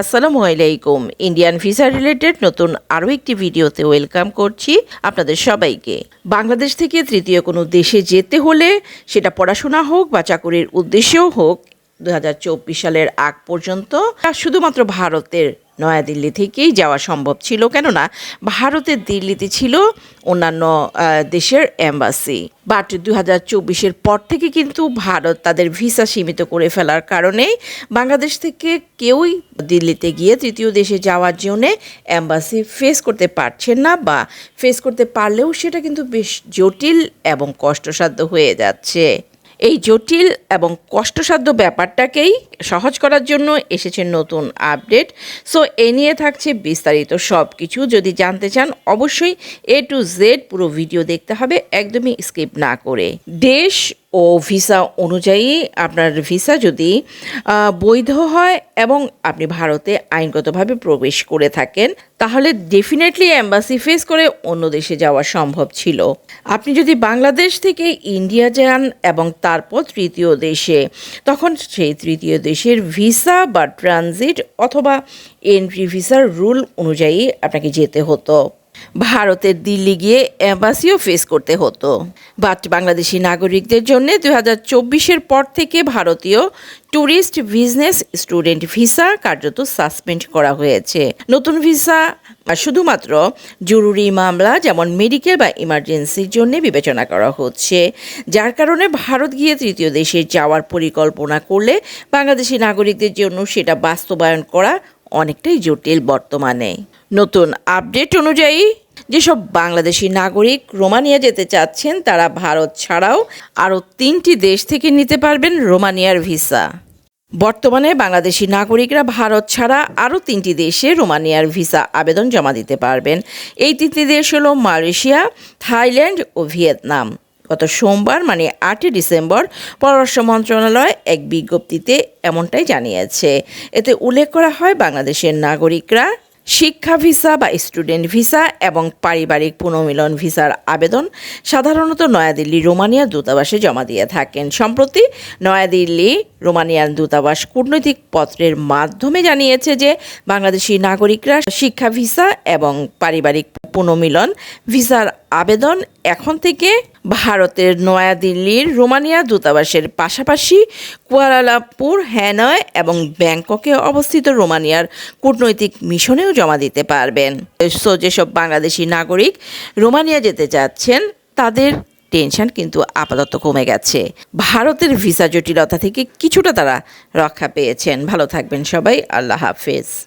আসসালামু আলাইকুম। Indian visa related নতুন আরও একটি ভিডিওতে ওয়েলকাম করছি আপনাদের সবাইকে। বাংলাদেশ থেকে তৃতীয় কোনো দেশে যেতে হলে সেটা পড়াশোনা হোক বা চাকরির উদ্দেশ্যেও হোক দু হাজার চব্বিশ সালের আগ পর্যন্ত শুধুমাত্র ভারতের নয়াদিল্লি থেকেই যাওয়া সম্ভব ছিল, কেননা ভারতের দিল্লিতে ছিল অন্যান্য দেশের এম্বাসি বাট দু হাজার চব্বিশের পর থেকে কিন্তু ভারত তাদের ভিসা সীমিত করে ফেলার কারণে বাংলাদেশ থেকে কেউই দিল্লিতে গিয়ে তৃতীয় দেশে যাওয়ার জন্যে অ্যাম্বাসি ফেস করতে পারছেন না বা ফেস করতে পারলেও সেটা কিন্তু বেশ জটিল এবং কষ্টসাধ্য হয়ে যাচ্ছে। এই জটিল এবং কষ্টসাধ্য ব্যাপারটাকেই সহজ করার জন্য এসেছে নতুন আপডেট। সো এ নিয়ে থাকছে বিস্তারিত সব কিছু যদি জানতে চান, অবশ্যই এ টু জেড পুরো ভিডিও দেখতে হবে, একদমই স্কিপ না করে। দেশ ও ভিসা অনুযায়ী আপনার ভিসা যদি বৈধ হয় এবং আপনি ভারতে আইনগতভাবে প্রবেশ করে থাকেন, তাহলে ডেফিনেটলি অ্যাম্বাসি ফেস করে অন্য দেশে যাওয়া সম্ভব ছিল। আপনি যদি বাংলাদেশ থেকে ইন্ডিয়া যান এবং তারপর তৃতীয় দেশে, তখন সেই তৃতীয় দেশের ভিসা বা ট্রানজিট অথবা এন্ট্রি ভিসার রুল অনুযায়ী আপনাকে যেতে হতো। ভারতের দিল্লি গিয়ে অ্যাম্বাসিও ফেস করতে হতো। বাট বাংলাদেশি নাগরিকদের জন্য দুই হাজার চব্বিশের পর থেকে ভারতীয় ট্যুরিস্ট বিজনেস স্টুডেন্ট ভিসা কার্যত সাসপেন্ড করা হয়েছে। নতুন ভিসা শুধুমাত্র জরুরি মামলা যেমন মেডিকেল বা ইমার্জেন্সির জন্য বিবেচনা করা হচ্ছে। যার কারণে ভারত গিয়ে তৃতীয় দেশে যাওয়ার পরিকল্পনা করলে বাংলাদেশি নাগরিকদের জন্য সেটা বাস্তবায়ন করা অনেকটাই জটিল বর্তমানে। নতুন আপডেট অনুযায়ী, যেসব বাংলাদেশি নাগরিক রোমানিয়া যেতে চাচ্ছেন, তারা ভারত ছাড়াও আরও তিনটি দেশ থেকে নিতে পারবেন রোমানিয়ার ভিসা। বর্তমানে বাংলাদেশি নাগরিকরা ভারত ছাড়া আরও তিনটি দেশে রোমানিয়ার ভিসা আবেদন জমা দিতে পারবেন। এই তিনটি দেশ হলো মালয়েশিয়া, থাইল্যান্ড ও ভিয়েতনাম। গত সোমবার মানে আটই ডিসেম্বর, পররাষ্ট্র মন্ত্রণালয় এক বিজ্ঞপ্তিতে এমনটাই জানিয়েছে। এতে উল্লেখ করা হয় বাংলাদেশের নাগরিকরা শিক্ষা ভিসা বা স্টুডেন্ট ভিসা এবং পারিবারিক পুনর্মিলন ভিসার আবেদন সাধারণত নয়াদিল্লি রোমানিয়া দূতাবাসে জমা দিয়ে থাকেন। সম্প্রতি নয়াদিল্লি রোমানিয়ান দূতাবাস কূটনৈতিক পত্রের মাধ্যমে জানিয়েছে যে বাংলাদেশি নাগরিকরা শিক্ষা ভিসা এবং পারিবারিক পুনর্মিলন ভিসার আবেদন এখন থেকে ভারতের নয়াদিল্লির রোমানিয়া দূতাবাসের পাশাপাশি কুয়ালালামপুর, হ্যানয় এবং ব্যাংককে অবস্থিত রোমানিয়ার কূটনৈতিক মিশনেও জমা দিতে পারবেন। সো যেসব বাংলাদেশি নাগরিক রোমানিয়া যেতে চাচ্ছেন, তাদের টেনশন কিন্তু আপাতত কমে গেছে। ভারতের ভিসা জটিলতা থেকে কিছুটা তারা রক্ষা পেয়েছেন। ভালো থাকবেন সবাই। আল্লাহ হাফেজ।